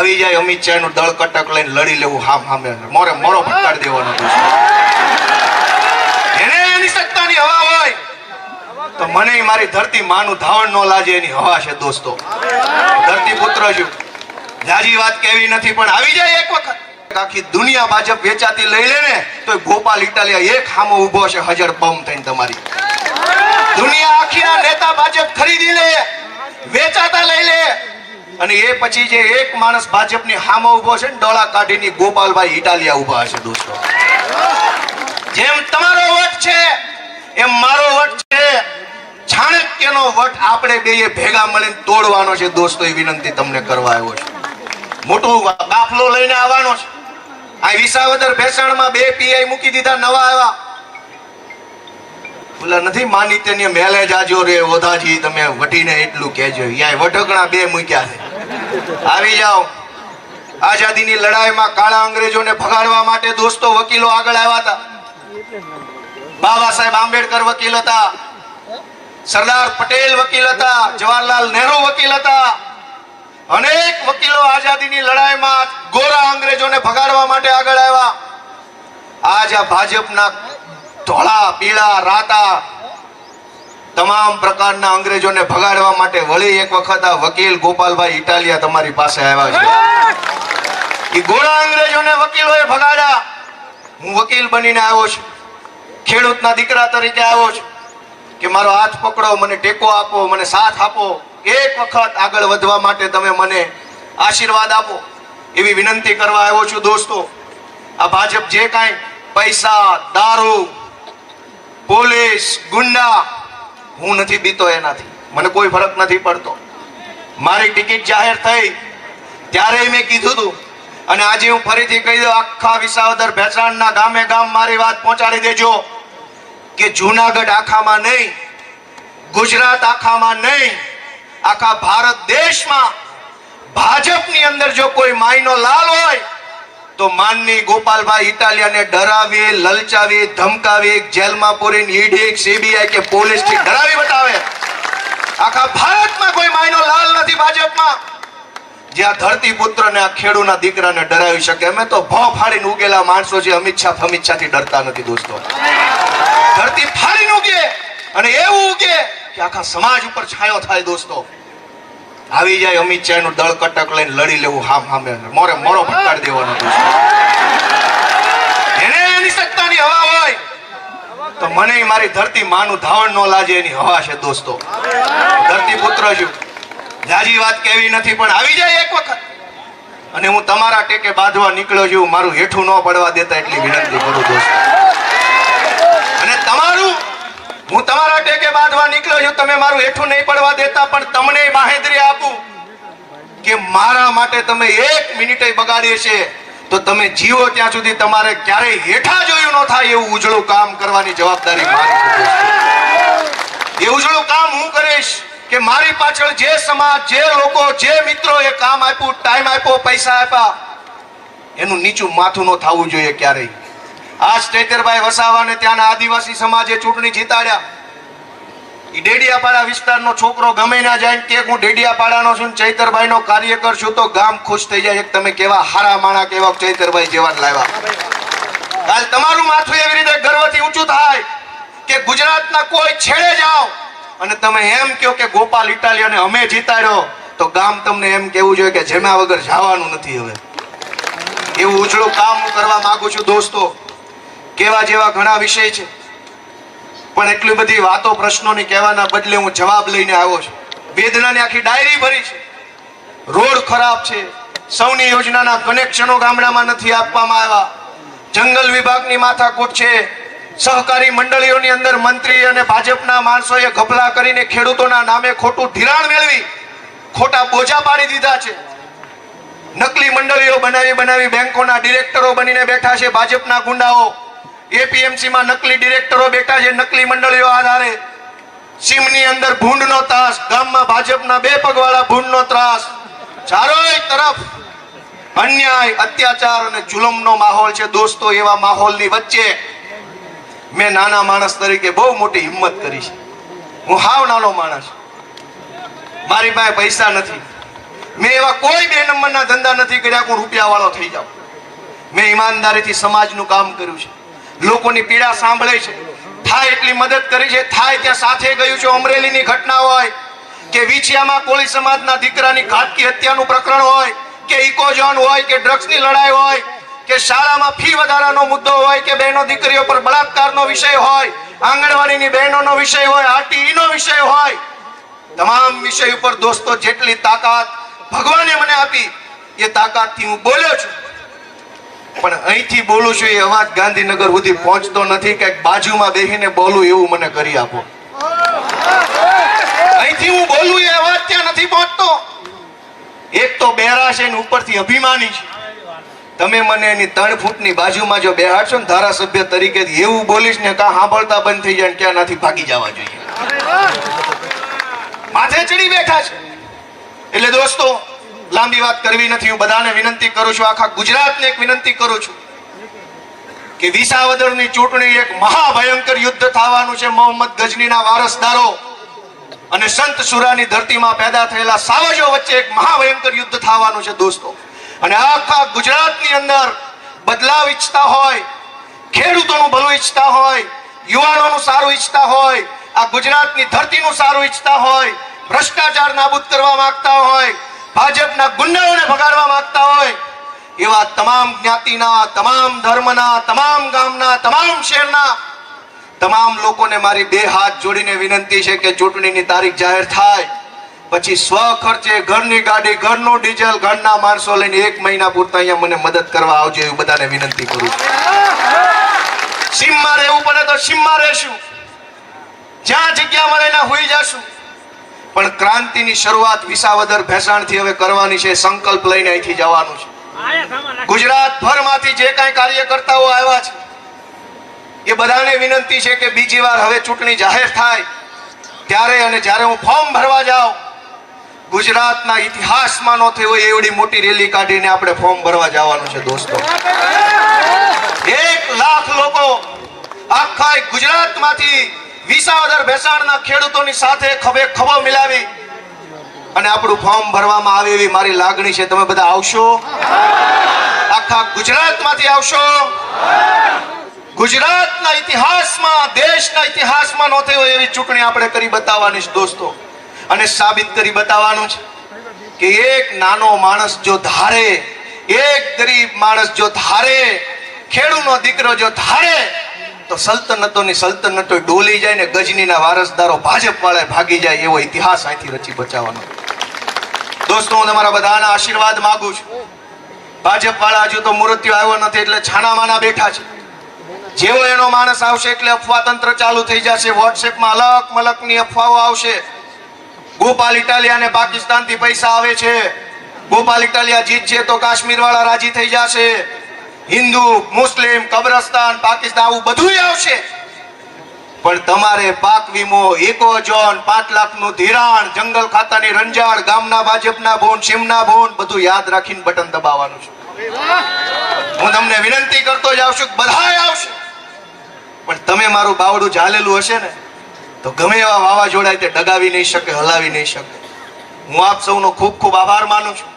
આવી જાય અમિત શાહનું દળ કટક લઈને લડી લેવું હામ હામે. મોરે મોરો ફટકારી દેવાનો એને એની સત્તાની હવા હોય. તો મને મારી ધરતી માનું ધાવણ નો લાજે એની હવા છે દોસ્તો. ધરતી પુત્ર છું. જાજી વાત કેવી નથી, પણ આવી જાય એક વખત. આખી દુનિયા ભાજપ વેચાતી લઈ લે ને, તો ગોપાલ ઇટાલિયા એક હામો ઊભો છે, હજર બમ થઈને તમારી. દુનિયા આખીના નેતા ભાજપ ખરીદી લે, વેચાતા લઈ લે. અને એ પછી જે એક માણસ ભાજપની હામો ઊભો છે ને, ડોળા કાઢીને ગોપાલભાઈ ઇટાલિયા ઊભા હશે દોસ્તો. જેમ તમારો વટ છે, એમ મારો વટ છે. ચાણક્યનો વટ આપણે બેય ભેગા મળીને તોડવાનો છે, દોસ્તો, એ વિનંતી તમને કરવા આવ્યો છે. મોટું કાફલો લઈને આવવાનો છે. આ વિસાવદર ભેસાણમાં બે પીઆઈ મૂકી દીધા, નવા આવ્યા. ઓલા નથી માની તેને મેલે જાજો રે, ઓધાજી, તમે વટીને એટલું કહેજો. યાય વટકણા બે મૂક્યા છે. આવી જાઓ. આઝાદીની લડાઈમાં કાળા અંગ્રેજોને ભગાડવા માટે દોસ્તો વકીલો આગળ આવ્યા હતા. બાબા સાહેબ આંબેડકર વકીલ હતા. સરદાર પટેલ વકીલ હતા. જવાહરલાલ નહેરુ વકીલ હતા. અનેક વકીલો આઝાદીની લડાઈમાં ગોરા અંગ્રેજોને ભગાડવા માટે આગળ આવ્યા. આજ આ ભાજપના ધોળા, પીળા, રાતા તમામ પ્રકારના અંગ્રેજોને ભગાડવા માટે વળી એક વખત આ વકીલ ગોપાલભાઈ ઇટાલિયા તમારી પાસે આવ્યા છે. એ ગોળા અંગ્રેજોને વકીલોએ ભગાડ્યા. હું વકીલ બનીને આવ્યો છું. ખેડૂતના દીકરા તરીકે આવ્યો છું. કે મારો હાથ પકડો, મને ટેકો આપો, મને સાથ આપો. એક વખત આગળ વધવા માટે તમે મને આશીર્વાદ આપો. એવી વિનંતી કરવા આવ્યો છું દોસ્તો. આ ભાજપ જે કાંઈ પૈસા, દારૂ, પોલીસ, ગુંડા હું નથી બીતો એનાથી. મને કોઈ ફરક નથી પડતો. મારી ટિકિટ જાહેર થઈ. ત્યારે મેં કીધું હતું અને આજે હું ફરીથી કહી દઉં, આખા વિસાવદર ભેસાણના ગામે ગામ મારી વાત પહોંચાડી દેજો કે જુનાગઢ આખામાં નહીં, ગુજરાત આખામાં નહીં, આખા ભારત દેશમાં ભાજપની અંદર જો કોઈ માયનો લાલ હોય તો માનની ગોપાલભાઈ ઇટાલિયાને ડરાવી, લલચાવી, ધમકાવી, જેલમાં પૂરીને ઈડી સીબીઆઈ કે પોલીસથી ડરાવી બતાવે. આખા ભારતમાં કોઈ માયનો લાલ નથી ભાજપમાં. જ્યાં ધરતી પુત્ર ને આ ખેડૂના દીકરાને ડરાવી શકે, અમે તો ભો ફાડીને ઉગેલા માણસો છે અમિત શાહ અમિત શાહથી ડરતા નથી દોસ્તો. ધરતી ફાડીને ઉગે અને એવું ઉગે કે આખા સમાજ ઉપર છાયો થાય દોસ્તો. આવી જાય અમિત શાહનું દળ કટક લઈને લડી લેવું હામ હામે. મોરે મોરો ફટકારી દેવાનો એને એની સત્તાની હવા હોય. તો મને મારી ધરતી માનું ધાવણ નો લાજે એની હવા છે દોસ્તો. ધરતી પુત્ર છું. જાજી વાત કેવી નથી, પણ આવી જાય એક વખત. અને હું તમારા ટેકે બાંધવા નીકળ્યો છું. મારું હેઠું ન પડવા દેતા એટલી વિનંતી કરું દોસ્તો. અને તમારું હું તમારા ટેકે બાંધવા નીકળ્યો છું, તમે મારું હેઠું નહીં પડવા દેતા, પણ તમને બાહેધરી આપું કે મારા માટે તમે એક મિનિટે બગાડીએ છે, તો તમે જીવો ત્યાં સુધી તમારે ક્યારેય હેઠા જોયું ન થાય એવું ઉજળું કામ કરવાની જવાબદારી એ ઉજળું કામ હું કરીશ કે મારી પાછળ જે સમાજ, જે લોકો, જે મિત્રો એ કામ આપ્યું, ટાઈમ આપ્યો, પૈસા આપ્યા, એનું નીચું માથું ન થવું જોઈએ ક્યારેય. આ ચૈતરભાઈ વસાવાને ત્યાંના આદિવાસી સમાજે ચૂંટણી જીતાડ્યા. એ ડેડિયાપાડા વિસ્તારનો છોકરો ગમે ના જાય કે હું ડેડિયાપાડાનો છું ચૈતરભાઈનો કાર્યકર છું તો ગામ ખુશ થઈ જાય. તમે કેવા હારા માણા કેવા ચૈતરભાઈ જેવા લાવ્યા. કાલ તમારું માથું એવી રીતે ગર્વથી ઊંચું થાય કે ગુજરાતના કોઈ છેડે જાઓ. અને તમે એમ કહો કે ગોપાલ ઇટાલિયાને અમે જીતાડ્યો, તો ગામ તમને એમ કેવું જોઈએ કે જેના વગર જવાનું નથી હવે. એવું ઉછળું કામ કરવા માંગુ છું દોસ્તો. કેવા જેવા ઘણા વિષય છે. પણ એટલી બધી વાતો પ્રશ્નોની કહેવાના બદલે હું જવાબ લઈને આવ્યો છું. વેદનાની આખી ડાયરી ભરી છે. રોડ ખરાબ છે. સૌની યોજનાના કનેક્શનો ગામડામાં નથી આપવામાં આવ્યા. જંગલ વિભાગની માથાકૂટ છે. સહકારી મંડળીઓની અંદર મંત્રી અને ભાજપના માણસોએ ઘપલા કરીને ખેડૂતોના નામે ખોટું ધિરાણ મેળવી, ખોટા બોજા પાડી દીધા છે. નકલી મંડળીઓ બનાવી બનાવી બેંકોના ડિરેક્ટરો બનીને બેઠા છે ભાજપના ગુંડાઓ. એપીએમસી માં નકલી ડિરેક્ટરો બેઠા છે, નકલી મંડળીઓ આધારે સીમની અંદર ભૂંડનો ત્રાસ, ગામમાં ભાજપના બે પગવાળા ભૂંડનો ત્રાસ. ચારોય તરફ. અન્યાય, અત્યાચાર અને જુલમનો માહોલ છે દોસ્તો, એવા માહોલની વચ્ચે મેં નાના માણસ તરીકે બહુ મોટી હિંમત કરી છે. હું હાવ નાનો માણસ. મારી પાસે પૈસા નથી. મેં એવા કોઈ બે નંબરના ધંધા નથી કર્યા હું રૂપિયાવાળો થઈ જાઉં. મેં ઈમાનદારીથી સમાજનું કામ કર્યું છે. લોકોની પીડા સાંભળે છે. થાય એટલી મદદ કરી છે. થાય ત્યાં સાથે ગયું છે. અમરેલીની ઘટના હોય કે વિછિયામાં કોળી સમાજના દીકરાની ઘાતકી હત્યાનું પ્રકરણ હોય કે ઇકોઝોન હોય કે ડ્રગ્સની લડાઈ હોય કે શાળામાં ફી વધારાનો મુદ્દો હોય કે બહેનો દીકરીઓ પર બળાત્કારનો વિષય હોય, આંગણવાડીની બહેનોનો વિષય હોય, આરટીઈનો વિષય હોય, તમામ વિષય ઉપર દોસ્તો, જેટલી તાકાત ભગવાને મને આપી, એ તાકાતથી હું બોલ્યો છું. પણ અહીંથી બોલું છું એ અવાજ ગાંધીનગર સુધી પહોંચતો નથી. કે બાજુમાં બેસીને બોલું એવું મને કરી આપો. અહીંથી હું બોલું એ અવાજ ત્યાં નથી પહોંચતો. એક તો બેરા છે ઉપરથી અભિમાની છે. તમે મને એની ત્રણ ફૂટની બાજુમાં જો બેહાડશો ને ધારાસભ્ય તરીકે એવું બોલીશ ને કાં સાંભળતા બંધ થઈ જાય ક્યાં નથી ભાગી જવા જોઈએ. માથે ચડી બેઠા છે. એટલે દોસ્તો લાંબી વાત કરવી નથી. હું બધાને વિનંતી કરું છું, આખા ગુજરાતને એક વિનંતી કરું છું કે વિસાવદરની ચૂંટણી એક મહાભયંકર યુદ્ધ થવાનું છે. મોહમ્મદ ગજનીના વારસદારો અને સંત સુરાની ધરતીમાં પેદા થયેલા સાવજો વચ્ચે એક મહાભયંકર યુદ્ધ થવાનું છે દોસ્તો. અને આખા ગુજરાતની અંદર બદલાવ ઈચ્છતા હોય, ખેડૂતોનું ભલું ઈચ્છતા હોય, યુવાનોનું સારું ઈચ્છતા હોય, આ ગુજરાતની ધરતીનું સારું ઈચ્છતા હોય, ભ્રષ્ટાચાર નાબૂદ કરવા માંગતા હોય ભાજપના ગુંડાઓને ભગાડવા માંગતા હોય, એવા તમામ જ્ઞાતિના, તમામ ધર્મના, તમામ ગામના, તમામ શહેરના, તમામ લોકોને મારી બે હાથ જોડીને વિનંતી છે કે ચૂંટણીની તારીખ જાહેર થાય, પછી સ્વ ખર્ચે ઘરની ગાડી, ઘરનું ડીઝલ, ઘરના માણસો લઈને એક મહિના પૂરતા અહીંયા મને મદદ કરવા આવજો એવું બધાને વિનંતી કરું સીમમાં રહેવું પડે તો સીમમાં રહેશું. જ્યાં જગ્યા મળે ત્યાં હોઈ જશું. પણ ક્રાંતિની શરૂઆત વિસાવદર ભેસાણથી હવે કરવાની છે, સંકલ્પ લઈને અહીંથી જવાનું છે. ગુજરાત ભરમાંથી જે કાંઈ કાર્યકર્તાઓ આવ્યા છે, એ બધાને વિનંતી છે કે બીજી વાર હવે ચૂંટણી જાહેર થાય, ત્યારે અને જ્યારે હું ફોર્મ ભરવા જાઉં, ગુજરાતના ઇતિહાસમાં ન થઈ હોય એવડી મોટી રેલી કાઢીને આપણે ફોર્મ ભરવા જવાનું છે, દોસ્તો. એક લાખ લોકો આખા ગુજરાતમાંથી વિસાવદર ભેસાણના ખેડૂતોની સાથે ખભે ખભો મિલાવી અને આપણું ફોર્મ ભરવામાં આવે એવી મારી લાગણી છે. તમે બધા આવશો? આખા ગુજરાતમાંથી આવશો? ગુજરાતના ઇતિહાસમાં, દેશના ઇતિહાસમાં ન હોય એવી ચૂંટણી આપણે કરી બતાવવાની છે દોસ્તો. અને સાબિત કરી બતાવવાનું છે કે એક નાનો માણસ જો ધારે, એક ગરીબ માણસ જો ધારે ખેડૂનો દીકરો જો ધારે તો સલ્તનતોની સલ્તનતો ડોલી જાય ને ગજનીના વારસદારો ભાજપ વાળા ભાગી જાય એવો ઇતિહાસ અહીંથી રચી બચાવવાનો. દોસ્તો, હું તમારા બધાના આશીર્વાદ માંગુ છું. ભાજપ વાળા હજુ તો મૃત્યુ આવ્યો નથી એટલે છાના માના બેઠા છે. જેવો એનો માણસ આવશે એટલે અફવા તંત્ર ચાલુ થઈ જશે. વોટ્સએપમાં અલગ મલકની અફવાઓ આવશે. ગોપાલ ઇટાલિયા ને પાકિસ્તાનથી પૈસા આવે છે. ગોપાલ ઇટાલિયા જીતશે તો કાશ્મીર વાળા રાજી થઈ જશે. હિન્દુ, મુસ્લિમ, કબ્રસ્તાન, પાકિસ્તાન, આવું બધું આવશે. પણ તમારે પાક વીમો એકો ઝોન પાંચ લાખનું ધિરાણ, જંગલ ખાતાની રંજાડ ગામના ભાજપના ભોન સીમના ભોન, બધું યાદ રાખીને બટન દબાવવાનું છે. હું તમને વિનંતી કરતો જાઉં છું બધા આવશે. પણ તમે મારું બાવડું ઝાલેલું હશે ને, તો ગમે એવા વાવાઝોડા તે ડગાવી નહીં શકે, હલાવી નહીં શકે. હું આપ સૌનો ખૂબ ખૂબ આભાર માનું છું.